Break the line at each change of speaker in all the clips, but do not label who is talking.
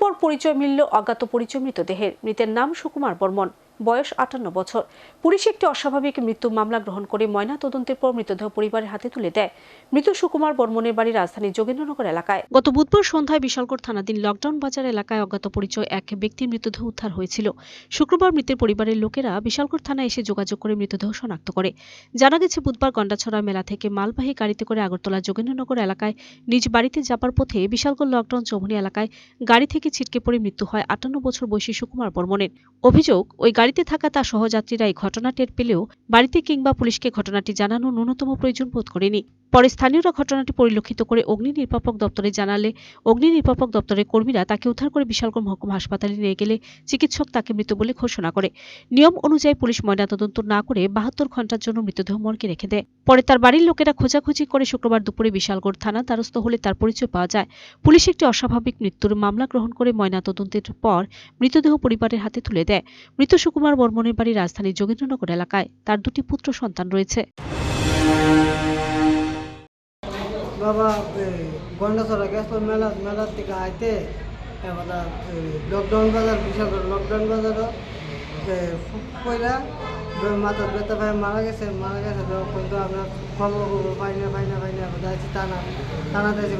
পর পরিচয় মিলল অজ্ঞাত পরিচয় মৃতদেহের। মৃতের নাম সুকুমার বর্মন। বয়স আটান্ন বছর। পুলিশ একটি অস্বাভাবিক মৃত্যু মামলা গ্রহণ করে ময়না তদন্তের পর মৃতদেহ পরিবারের হাতে তুলে দেয়। মৃত সুকুমার বর্মনের বাড়ি রাজধানীর যোগেন্দ্রনগর এলাকায়। গত বুধবার সন্ধ্যায় বিশালগড় থানাধীন লকডাউন বাজার এলাকায় অজ্ঞাত পরিচয় এক ব্যক্তির মৃতদেহ উদ্ধার হয়েছিল। শুক্রবার মৃতের পরিবারের লোকেরা বিশালগড় থানায় এসে যোগাযোগ করে মৃতদেহ শনাক্ত করে। জানা গেছে, বুধবার গন্ডাছড়া মেলা থেকে মালবাহী গাড়িতে করে আগরতলা যোগেন্দ্রনগর এলাকায় নিজ বাড়িতে যাবার পথে বিশালগড় লকডাউন চৌমনি এলাকায় গাড়ি থেকে ছিটকে পড়ে মৃত্যু হয় আটান্ন বছর বয়সী সুকুমার বর্মনের। অভিযোগ, ওই গাড়িতে থাকা তার সহযাত্রীরা এই ঘটনা টের পেলেও বাড়িতে কিংবা পুলিশকে ঘটনাটি জানানো ন্যূনতম প্রয়োজন বোধ করেনি। পরে স্থানীয়রা ঘটনাটি পরিলক্ষিত করে অগ্নি নির্বাপক দপ্তরে জানালে অগ্নি নির্বাপক দপ্তরের কর্মীরা তাকে উদ্ধার করে বিশালগড় মহকুমা হাসপাতালে নিয়ে গেলে চিকিৎসক তাকে মৃত বলে ঘোষণা করে। নিয়ম অনুযায়ী পুলিশ ময়নাতদন্ত না করে বাহাত্তর ঘণ্টার জন্য মৃতদেহ মর্গে রেখে দেয়। পরে তার বাড়ির লোকেরা খোঁজাখুঁজি করে শুক্রবার দুপুরে বিশালগড় থানা দ্বারস্থ হলে তার পরিচয় পাওয়া যায়। পুলিশ একটি অস্বাভাবিক মৃত্যুর মামলা গ্রহণ করে ময়নাতদন্তের পর মৃতদেহ পরিবারের হাতে তুলে দেয়। মৃত সুকুমার বর্মনের বাড়ি রাজধানীর যোগেন্দ্রনগর এলাকায়। তার দুটি পুত্র সন্তান রয়েছে।
বাবা গন্ডাছড়া গেছিল মেলা, মেলার থেকে আইতে লকডাউন বাজার বিশাল লকডাউন বাজারও পয়লা মাথা ব্যথা ভাই মারা গেছে মারা গেছে কিন্তু আমরা খবর খবর পাই না পাই না পাই না যাইছি টানা টানা যাইছি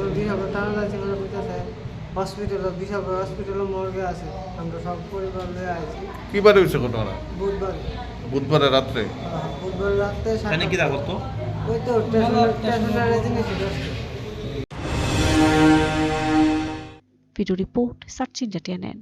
টানা যাইছি বুঝতেছে হসপিটাল বিশাল হসপিটাল হসপিটালও মর্গে আছে। আমরা সব পরিবার লয়ে আইছি।
কিবারে হয়েছে ঘটনা
বুধবার।
বুধবারে রাত্রে?
বুধবার রাত্রে
এখানে কি দেখো তো
ওই তো স্টেশনারি জিনিস
video report search India TNN